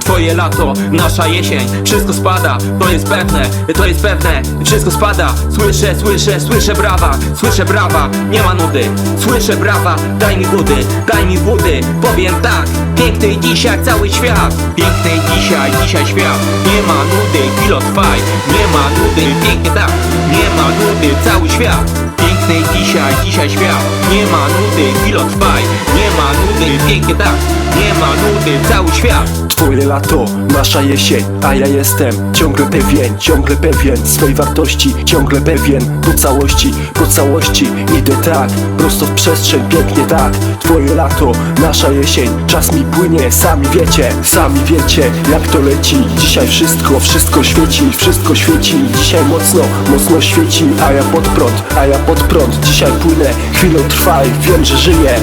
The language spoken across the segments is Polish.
Twoje lato, nasza jesień. Wszystko spada, to jest pewne To jest pewne, wszystko spada. Słyszę, słyszę, słyszę brawa Słyszę brawa, nie ma nudy. Słyszę brawa, daj mi wody Daj mi wody, powiem tak Piękny dzisiaj cały świat. Piękny dzisiaj, dzisiaj świat. Nie ma nudy, chwilo trwaj Nie ma nudy, pięknie tak. Nie ma nudy, cały świat. Piękny dzisiaj, dzisiaj świat. Nie ma nudy, chwilo trwaj Nie ma nudy, pięknie tak. Nie ma nudy, cały świat Twoje lato, nasza jesień, a ja jestem ciągle pewien, ciągle pewien swej wartości, ciągle pewien po całości, po całości idę tak, prosto w przestrzeń, pięknie tak. Twoje lato, nasza jesień, czas mi płynie, sami wiecie, sami wiecie jak to leci. Dzisiaj wszystko, wszystko świeci, wszystko świeci, dzisiaj mocno, mocno świeci, a ja pod prąd, a ja pod prąd, dzisiaj płynę, chwilę trwaj, wiem, że żyję.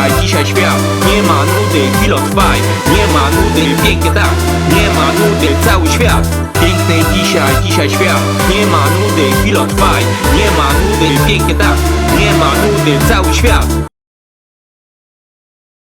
Piękny dzisiaj, świat. Nie ma nudy, chwilo trwaj. Nie ma nudy, pięknie tak. Nie ma nudy, cały świat. Piękny dzisiaj, dzisiaj świat. Nie ma nudy, chwilo trwaj. Nie ma nudy, pięknie tak. Nie ma nudy, cały świat